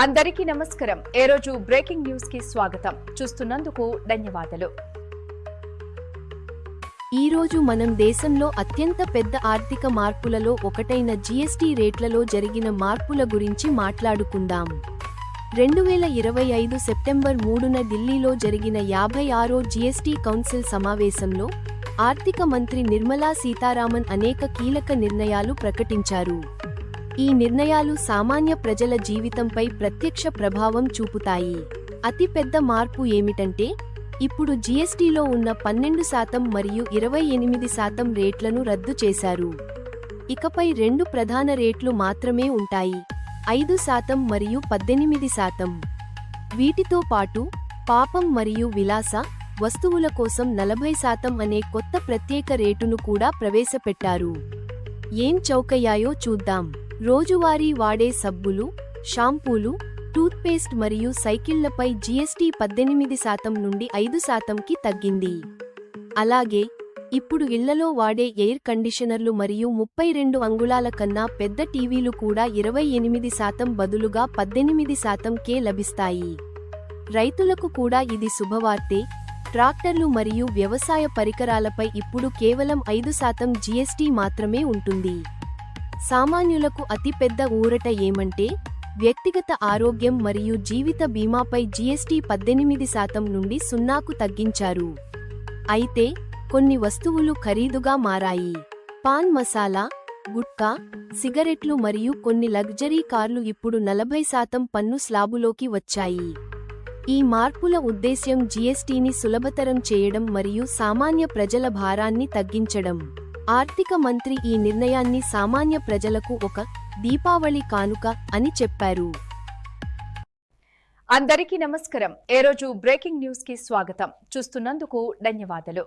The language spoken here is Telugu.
అందరికీ నమస్కారం. ఏ రోజు బ్రేకింగ్ న్యూస్కి స్వాగతం. చూస్తున్నందుకు ధన్యవాదాలు. ఈ రోజు మనం దేశంలో అత్యంత పెద్ద ఆర్థిక మార్పులలో ఒకటైన జీఎస్టీ రేట్లలో జరిగిన మార్పుల గురించి మాట్లాడుకుందాం. రెండు వేల ఇరవై ఐదు సెప్టెంబర్ మూడున ఢిల్లీలో జరిగిన యాభై ఆరో జీఎస్టీ కౌన్సిల్ సమావేశంలో ఆర్థిక మంత్రి నిర్మలా సీతారామన్ అనేక కీలక నిర్ణయాలు ప్రకటించారు. ఈ నిర్ణయాలు సామాన్య ప్రజల జీవితంపై ప్రత్యక్ష ప్రభావం చూపుతాయి. అతిపెద్ద మార్పు ఏమిటంటే ఇప్పుడు జీఎస్టీలో ఉన్న పన్నెండు శాతం మరియు ఇరవై ఎనిమిది శాతం రేట్లను రద్దు చేశారు. ఇకపై రెండు ప్రధాన రేట్లు మాత్రమే ఉంటాయి. ఐదు శాతం మరియు పద్దెనిమిది శాతం. వీటితో పాటు పాపం మరియు విలాస వస్తువుల కోసం నలభై శాతం అనే కొత్త ప్రత్యేక రేటును కూడా ప్రవేశపెట్టారు. ఏం చౌకయ్యాయో చూద్దాం. రోజువారీ వాడే సబ్బులు షాంపూలు టూత్పేస్ట్ మరియు సైకిళ్ళపై జీఎస్టీ పద్దెనిమిది శాతం నుండి ఐదు శాతంకి తగ్గింది. అలాగే ఇప్పుడు ఇళ్ళలో వాడే ఎయిర్ కండిషనర్లు మరియు ముప్పై రెండు అంగుళాల కన్నా పెద్ద టీవీలు కూడా ఇరవై ఎనిమిది శాతం బదులుగా పద్దెనిమిది శాతంకే లభిస్తాయి. రైతులకు కూడా ఇది శుభవార్తే. ట్రాక్టర్లు మరియు వ్యవసాయ పరికరాలపై ఇప్పుడు కేవలం ఐదు శాతం జీఎస్టీ మాత్రమే ఉంటుంది. సామాన్యులకు అతిపెద్ద ఊరట ఏమంటే వ్యక్తిగత ఆరోగ్యం మరియు జీవిత బీమాపై జీఎస్టీ పద్దెనిమిది శాతం నుండి సున్నాకు తగ్గించారు. అయితే కొన్ని వస్తువులు ఖరీదుగా మారాయి. పాన్ మసాలా గుట్కా సిగరెట్లు మరియు కొన్ని లగ్జరీ కార్లు ఇప్పుడు నలభై శాతం పన్ను స్లాబులోకి వచ్చాయి. ఈ మార్పుల ఉద్దేశ్యం జీఎస్టీని సులభతరం చేయడం మరియు సామాన్య ప్రజల భారాన్ని తగ్గించడం. ఆర్థిక మంత్రి ఈ నిర్ణయాన్ని సామాన్య ప్రజలకు ఒక దీపావళి కానుక అని చెప్పారు. అందరికీ నమస్కారం. ఏ రోజు బ్రేకింగ్ న్యూస్కి స్వాగతం. చూస్తున్నందుకు ధన్యవాదాలు.